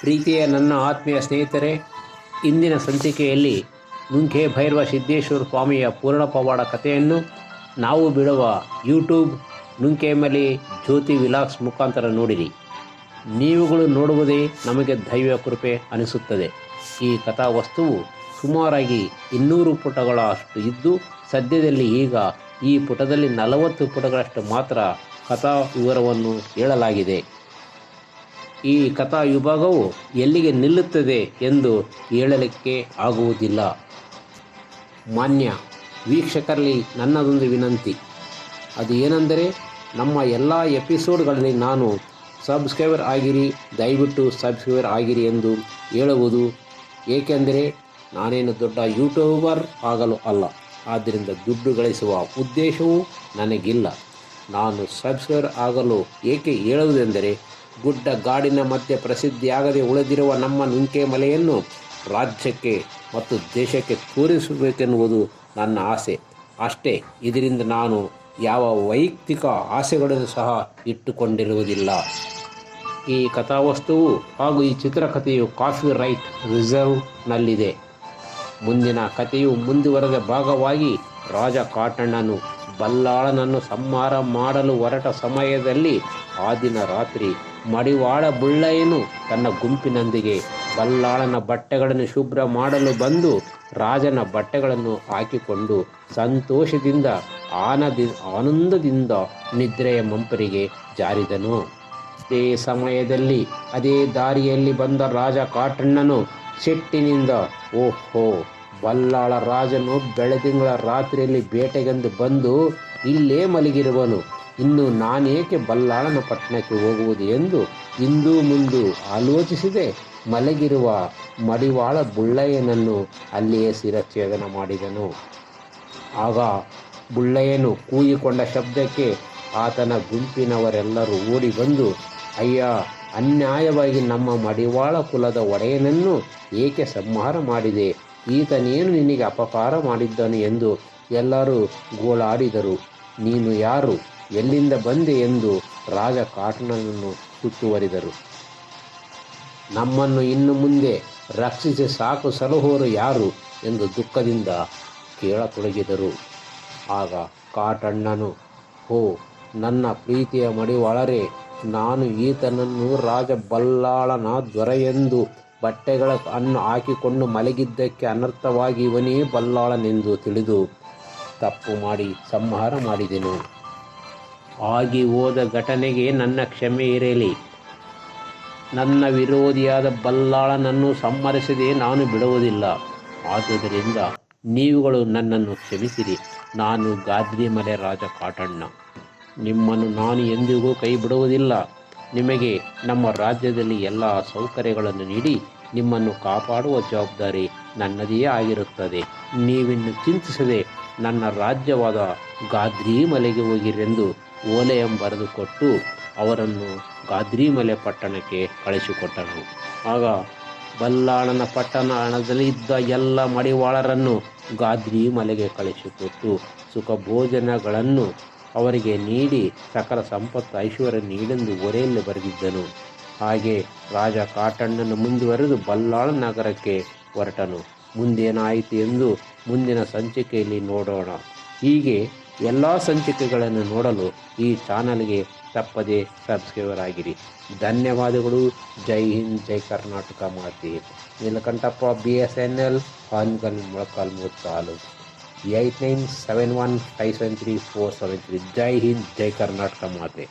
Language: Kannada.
ಪ್ರೀತಿಯ ನನ್ನ ಆತ್ಮೀಯ ಸ್ನೇಹಿತರೆ, ಇಂದಿನ ಸಂಚಿಕೆಯಲ್ಲಿ ನುಂಕೆ ಭೈರವ ಸಿದ್ದೇಶ್ವರ ಸ್ವಾಮಿಯ ಪೂರ್ಣ ಪವಾಡ ಕಥೆಯನ್ನು ನಾವು ಬಿಡುವ ಯೂಟ್ಯೂಬ್ ನುಂಕೆಮಲಿ ಜ್ಯೋತಿ ವಿಲಾಕ್ಸ್ ಮುಖಾಂತರ ನೋಡಿರಿ. ನೀವುಗಳು ನೋಡುವುದೇ ನಮಗೆ ದೈವ ಕೃಪೆ ಅನಿಸುತ್ತದೆ. ಈ ಕಥಾ ವಸ್ತುವು ಸುಮಾರಾಗಿ ಇನ್ನೂರು ಪುಟಗಳಷ್ಟು ಇದ್ದು, ಸದ್ಯದಲ್ಲಿ ಈಗ ಈ ಪುಟದಲ್ಲಿ ನಲವತ್ತು ಪುಟಗಳಷ್ಟು ಮಾತ್ರ ಕಥಾ ವಿವರವನ್ನು ಹೇಳಲಾಗಿದೆ. ಈ ಕಥಾ ವಿಭಾಗವು ಎಲ್ಲಿಗೆ ನಿಲ್ಲುತ್ತದೆ ಎಂದು ಹೇಳಲಿಕ್ಕೆ ಆಗುವುದಿಲ್ಲ. ಮಾನ್ಯ ವೀಕ್ಷಕರಲ್ಲಿ ನನ್ನದೊಂದು ವಿನಂತಿ. ಅದು ಏನೆಂದರೆ, ನಮ್ಮ ಎಲ್ಲ ಎಪಿಸೋಡ್ಗಳಲ್ಲಿ ನಾನು ಸಬ್ಸ್ಕ್ರೈಬರ್ ಆಗಿರಿ, ದಯವಿಟ್ಟು ಸಬ್ಸ್ಕ್ರೈಬರ್ ಆಗಿರಿ ಎಂದು ಹೇಳುವುದು, ಏಕೆಂದರೆ ನಾನೇನು ದೊಡ್ಡ ಯೂಟ್ಯೂಬರ್ ಆಗಲು ಅಲ್ಲ. ಆದ್ದರಿಂದ ದುಡ್ಡು ಗಳಿಸುವ ಉದ್ದೇಶವೂ ನನಗಿಲ್ಲ. ನಾನು ಸಬ್ಸ್ಕ್ರೈಬರ್ ಆಗಲು ಏಕೆ ಹೇಳುವುದೆಂದರೆ ಗುಡ್ಡ ಗಾಡಿನ ಮಧ್ಯೆ ಪ್ರಸಿದ್ಧಿಯಾಗದೆ ಉಳಿದಿರುವ ನಮ್ಮ ನುಂಕೆ ಮಲೆಯನ್ನು ರಾಜ್ಯಕ್ಕೆ ಮತ್ತು ದೇಶಕ್ಕೆ ತೋರಿಸಬೇಕೆನ್ನುವುದು ನನ್ನ ಆಸೆ. ಅಷ್ಟೇ, ಇದರಿಂದ ನಾನು ಯಾವ ವೈಯಕ್ತಿಕ ಆಸೆಗಳನ್ನು ಸಹ ಇಟ್ಟುಕೊಂಡಿರುವುದಿಲ್ಲ. ಈ ಕಥಾವಸ್ತುವು ಹಾಗೂ ಈ ಚಿತ್ರಕಥೆಯು ಕಾಫಿ ರೈಟ್ ರಿಸರ್ವ್ನಲ್ಲಿದೆ. ಮುಂದಿನ ಕಥೆಯು ಮುಂದುವರೆದ ಭಾಗವಾಗಿ ರಾಜ ಕಾಟಣ್ಣನು ಬಲ್ಲಾಳನನ್ನು ಸಂಹಾರ ಮಾಡಲು ಹೊರಟ ಸಮಯದಲ್ಲಿ ಆ ದಿನ ರಾತ್ರಿ ಮಡಿವಾಳ ಬುಳ್ಳಯ್ಯನು ತನ್ನ ಗುಂಪಿನೊಂದಿಗೆ ಬಲ್ಲಾಳನ ಬಟ್ಟೆಗಳನ್ನು ಶುಭ್ರ ಮಾಡಲು ಬಂದು ರಾಜನ ಬಟ್ಟೆಗಳನ್ನು ಹಾಕಿಕೊಂಡು ಸಂತೋಷದಿಂದ ಆನದಿ, ಆನಂದದಿಂದ ನಿದ್ರೆಯ ಮಂಪರಿಗೆ ಜಾರಿದನು. ಅದೇ ಸಮಯದಲ್ಲಿ ಅದೇ ದಾರಿಯಲ್ಲಿ ಬಂದ ರಾಜ ಕಾಟಣ್ಣನು ಸಿಟ್ಟಿನಿಂದ ಓಹೋ ಬಲ್ಲಾಳ ರಾಜನು ಬೆಳದಿಂಗಳ ರಾತ್ರಿಯಲ್ಲಿ ಬೇಟೆಗೆಂದು ಬಂದು ಇಲ್ಲೇ ಮಲಗಿರುವನು. ಇನ್ನು ನಾನೇಕೆ ಬಲ್ಲಾಳನ ಪಟ್ಟಣಕ್ಕೆ ಹೋಗುವುದು ಎಂದು ಇಂದು ಮುಂದು ಆಲೋಚಿಸಿದೆ. ಮಲಗಿರುವ ಮಡಿವಾಳ ಬುಳ್ಳಯ್ಯನನ್ನು ಅಲ್ಲಿಯೇ ಶಿರಚ್ಛೇದನ ಮಾಡಿದನು. ಆಗ ಬುಳ್ಳಯ್ಯನು ಕೂಗಿಕೊಂಡ ಶಬ್ದಕ್ಕೆ ಆತನ ಗುಂಪಿನವರೆಲ್ಲರೂ ಓಡಿ ಬಂದು ಅಯ್ಯ, ಅನ್ಯಾಯವಾಗಿ ನಮ್ಮ ಮಡಿವಾಳ ಕುಲದ ಒಡೆಯನನ್ನು ಏಕೆ ಸಂಹಾರ ಮಾಡಿದೆ? ಈತನೇನು ನಿನಗೆ ಅಪಕಾರ ಮಾಡಿದ್ದನು ಎಂದು ಎಲ್ಲರೂ ಗೋಳಾಡಿದರು. ನೀನು ಯಾರು? ಎಲ್ಲಿಂದ ಬಂದೆ ಎಂದು ರಾಜ ಕಾಟನನ್ನು ಸುತ್ತುವರಿದರು. ನಮ್ಮನ್ನು ಇನ್ನು ಮುಂದೆ ರಕ್ಷಿಸಿ ಸಾಕು ಸಲಹೋರು ಯಾರು? ಎಂದು ದುಃಖದಿಂದ ಕೇಳತೊಡಗಿದರು. ಆಗ ಕಾಟಣ್ಣನು, ಹೋ, ನನ್ನ ಪ್ರೀತಿಯ ಮಡಿವಾಳರೆ, ನಾನು ಈತನನ್ನು ರಾಜ ಬಲ್ಲಾಳನ ದೊರೆಯೆಂದು ಬಟ್ಟೆಗಳ ಅನ್ನು ಹಾಕಿಕೊಂಡು ಮಲಗಿದ್ದಕ್ಕೆ ಅನರ್ಥವಾಗಿ ಇವನೇ ಬಲ್ಲಾಳನೆಂದು ತಿಳಿದು, ತಪ್ಪು ಮಾಡಿ ಸಂಹಾರ ಮಾಡಿದೆನು. ಆಗಿ ಹೋದ ಘಟನೆಗೆ ನನ್ನ ಕ್ಷಮೆ ಇರಲಿ. ನನ್ನ ವಿರೋಧಿಯಾದ ಬಲ್ಲಾಳನನ್ನು ಸಂಹರಿಸದೆ ನಾನು ಬಿಡುವುದಿಲ್ಲ. ಆದುದರಿಂದ ನೀವುಗಳು ನನ್ನನ್ನು ಕ್ಷಮಿಸಿರಿ. ನಾನು ಗಾದ್ರಿ ಮಲೆ ರಾಜ ಕಾಟಣ್ಣ. ನಿಮ್ಮನ್ನು ನಾನು ಎಂದಿಗೂ ಕೈ ಬಿಡುವುದಿಲ್ಲ ನಿಮಗೆ ನಮ್ಮ ರಾಜ್ಯದಲ್ಲಿ ಎಲ್ಲ ಸೌಕರ್ಯಗಳನ್ನು ನೀಡಿ ನಿಮ್ಮನ್ನು ಕಾಪಾಡುವ ಜವಾಬ್ದಾರಿ ನನ್ನದೇ ಆಗಿರುತ್ತದೆ. ನೀವಿನ್ನು ಚಿಂತಿಸದೆ ನನ್ನ ರಾಜ್ಯವಾದ ಗಾದ್ರಿ ಮಲೆಗೆ ಹೋಗಿರೆಂದು ಓಲೆಯಂ ಬರೆದುಕೊಟ್ಟು ಅವರನ್ನು ಗಾದ್ರಿಮಲೆ ಪಟ್ಟಣಕ್ಕೆ ಕಳಿಸಿಕೊಟ್ಟನು. ಆಗ ಬಲ್ಲಾಳನ ಪಟ್ಟಣದಲ್ಲಿ ಇದ್ದ ಎಲ್ಲ ಮಡಿವಾಳರನ್ನು ಗಾದ್ರಿ ಮಲೆಗೆ ಕಳಿಸಿಕೊಟ್ಟು ಸುಖ ಭೋಜನಗಳನ್ನು ಅವರಿಗೆ ನೀಡಿ ಸಕಲ ಸಂಪತ್ತು ಐಶ್ವರ್ಯ ನೀಡೆಂದು ಒರೆಯಲ್ಲಿ ಬರೆದಿದ್ದನು. ಹಾಗೆ ರಾಜ ಕಾಟಣ್ಣನ ಮುಂದುವರೆದು ಬಲ್ಲಾಳ ನಗರಕ್ಕೆ ಹೊರಟನು. ಮುಂದೇನಾಯಿತು ಎಂದು ಮುಂದಿನ ಸಂಚಿಕೆಯಲ್ಲಿ ನೋಡೋಣ. ಹೀಗೆ ಎಲ್ಲ ಸಂಚಿಕೆಗಳನ್ನು ನೋಡಲು ಈ ಚಾನಲ್ಗೆ ತಪ್ಪದೆ ಸಬ್ಸ್ಕ್ರೈಬರ್ ಆಗಿರಿ. ಧನ್ಯವಾದಗಳು. ಜೈ ಹಿಂದ್, ಜೈ ಕರ್ನಾಟಕ ಮಾತೆ. Neelakanthappa B S N L Hangal Molakalmuru eight nine seven one five seven three four seven three ಜೈ ಹಿಂದ್ ಜೈ ಕರ್ನಾಟಕ ಮಾತೆ